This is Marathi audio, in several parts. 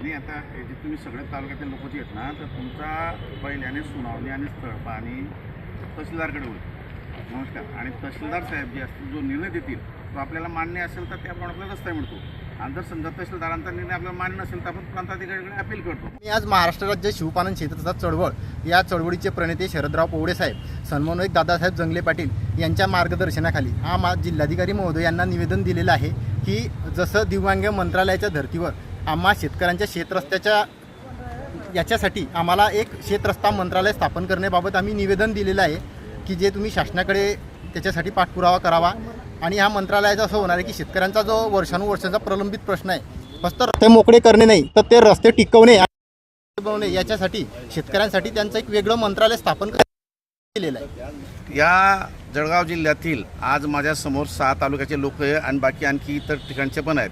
नाही आता हे जे तुम्ही सगळ्या तालुक्यातील लोक जे आहेत ना तर तुमचा पहिल्याने सुनावणी आणि स्थळ पाणी तहसीलदारकडे होईल. नमस्कार. आणि तहसीलदार साहेब जे असतील जो निर्णय देतील तो आपल्याला मान्य असेल तर त्याप्रमाणे आपल्याला रस्ता मिळतो. आणि जर समजा तहसीलदारांचा निर्णय आपल्याला मान्य नसेल तर आपण प्रांताधिकाऱ्याकडे अपील करतो. मी आज महाराष्ट्र राज्य शिवपालन क्षेत्राचा चळवळ या चळवळीचे प्रणेते शरदराव पोवडे साहेब समन्वयक दादासाहेब जंगले पाटील यांच्या मार्गदर्शनाखाली हा मा जिल्हाधिकारी महोदय यांना निवेदन दिलेलं आहे की जसं दिव्यांग मंत्रालयाच्या धर्तीवर आम्हा शेतकऱ्यांच्या शेतरस्त्याच्या याच्यासाठी आम्हाला एक शेतरस्ता मंत्रालय स्थापन करण्याबाबत आम्ही निवेदन दिलेलं आहे की जे तुम्ही शासनाकडे त्याच्यासाठी पाठपुरावा करावा. आणि ह्या मंत्रालयाचं असं होणार आहे की शेतकऱ्यांचा जो वर्षानुवर्षाचा प्रलंबित प्रश्न आहे फक्त रस्ते मोकळे करणे नाही तर ते रस्ते टिकवणे आणि बनवणे याच्यासाठी शेतकऱ्यांसाठी त्यांचं एक वेगळं मंत्रालय स्थापन केलेलं आहे. या जळगाव जिल्ह्यातील आज माझ्यासमोर सहा तालुक्याचे लोक आणि बाकी आणखी इतर ठिकाणचे पण आहेत.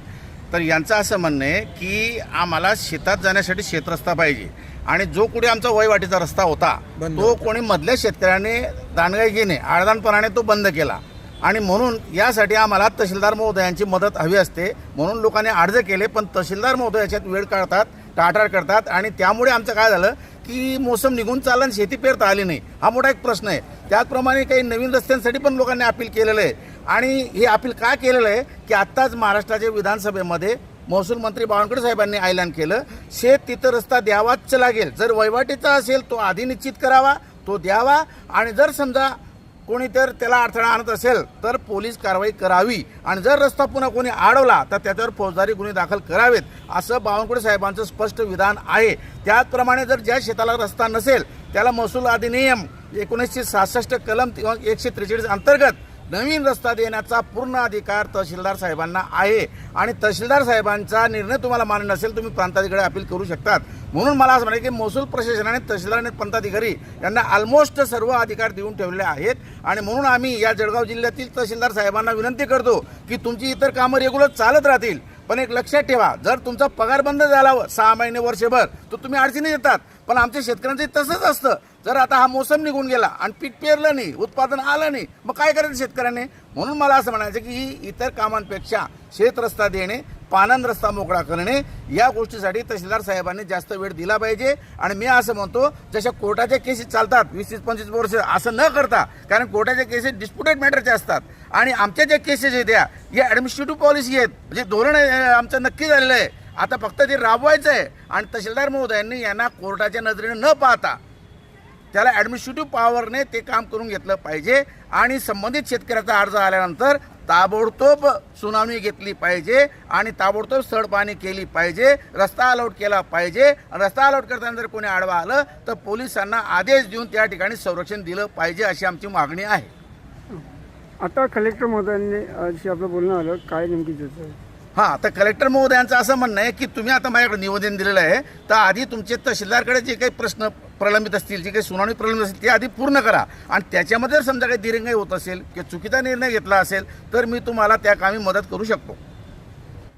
तर यांचं असं म्हणणं आहे की आम्हाला शेतात जाण्यासाठी शेतरस्ता पाहिजे. आणि जो कुठे आमचा वयवाटीचा रस्ता होता तो कोणी मधल्या शेतकऱ्याने दांडगाईने आळदानपणाने तो बंद केला. आणि म्हणून यासाठी आम्हाला तहसीलदार महोदयांची मदत हवी असते. म्हणून लोकांनी अर्ज केले पण तहसीलदार महोदय याच्यात वेळ काढतात टाटार करतात. आणि त्यामुळे आमचं काय झालं की मोसम निघून चालला आणि शेती पेरता आली नाही. हा मोठा एक प्रश्न आहे. त्याचप्रमाणे काही नवीन रस्त्यांसाठी पण लोकांनी अपील केलेलं आहे. आणि हे अपील का केलेलं आहे की आत्ताच महाराष्ट्राच्या विधानसभेमध्ये महसूल मंत्री बावनकुळे साहेबांनी ऐलान केलं शेत तिथं रस्ता द्यावाच लागेल. जर वहिवाटीचा असेल तो आधी निश्चित करावा तो द्यावा. आणि जर समजा कोणी तर त्याला अडथळा आणत असेल तर पोलीस कारवाई करावी. आणि जर रस्ता पुन्हा कोणी अडवला तर त्याच्यावर फौजदारी गुन्हे दाखल करावेत असं बावनकुळे साहेबांचं स्पष्ट विधान आहे. त्याचप्रमाणे जर ज्या शेताला रस्ता नसेल त्याला महसूल अधिनियम एकोणीसशे सहासष्ट कलम किंवा एकशे त्रेचाळीस अंतर्गत नवीन रस्ता देण्याचा पूर्ण अधिकार तहसीलदार साहेबांना आहे. आणि तहसीलदार साहेबांचा निर्णय तुम्हाला मान्य नसेल तुम्ही प्रांताधिकारी अपील करू शकतात. म्हणून मला असं म्हणायचं की महसूल प्रशासनाने तहसीलदार आणि प्रांताधिकारी यांना ऑलमोस्ट सर्व अधिकार देऊन ठेवलेले आहेत. आणि म्हणून आम्ही या जळगाव जिल्ह्यातील तहसीलदार साहेबांना विनंती करतो की तुमची इतर कामं रेग्युलर चालत राहतील. पण एक लक्षात ठेवा जर तुमचा पगार बंद झाला सहा महिने वर्षभर तर तुम्ही अडचणी येतात. पण आमच्या शेतकऱ्यांचं तसंच असतं. जर आता हा मोसम निघून गेला आणि पीक पेरलं नाही उत्पादन आलं नाही मग काय करायचं शेतकऱ्याने? म्हणून मला असं म्हणायचं की ही इतर कामांपेक्षा शेत रस्ता देणे पानंद रस्ता मोकळा करणे या गोष्टीसाठी तहसीलदार साहेबांनी जास्त वेळ दिला पाहिजे. आणि मी असं म्हणतो जशा कोर्टाच्या केसेस चालतात वीस तीस पंचवीस वर्ष असं न करता कारण कोर्टाच्या केसेस डिस्प्युटेड मॅटरचे असतात. आणि आमच्या ज्या केसेस आहेत त्या या ॲडमिनिस्ट्रेटिव्ह पॉलिसी आहेत. म्हणजे धोरण आमचं नक्की झालेलं आहे. आता फक्त ते राबवायचं आहे. आणि तहसीलदार महोदयांनी यांना कोर्टाच्या नजरेने न पाहता त्याला ॲडमिनिस्ट्रेटिव्ह पॉवरने ते काम करून घेतलं पाहिजे. आणि संबंधित शेतकऱ्याचा अर्ज आल्यानंतर ताबडतोब सुनावणी घेतली पाहिजे आणि ताबडतोब स्थळ पाहणी केली पाहिजे रस्ता अलॉट केला पाहिजे. रस्ता अलॉट करताना जर कोणी आडवा आलं तर पोलिसांना आदेश देऊन त्या ठिकाणी संरक्षण दिलं पाहिजे अशी आमची मागणी आहे. आता कलेक्टर महोदयांनी अशी आपलं बोलणं आलं. काय नेमकी हां तर कलेक्टर महोदयांचं असं म्हणणं आहे की तुम्ही आता माझ्याकडे निवेदन दिलेलं आहे. तर आधी तुमचे तहसीलदारकडे जे काही प्रश्न प्रलंबित असतील जे काही सुनावणी प्रलंबित असतील ते आधी पूर्ण करा. आणि त्याच्यामध्ये जर समजा काही दिरंगाई होत असेल किंवा चुकीचा निर्णय घेतला असेल तर मी तुम्हाला त्या कामी मदत करू शकतो.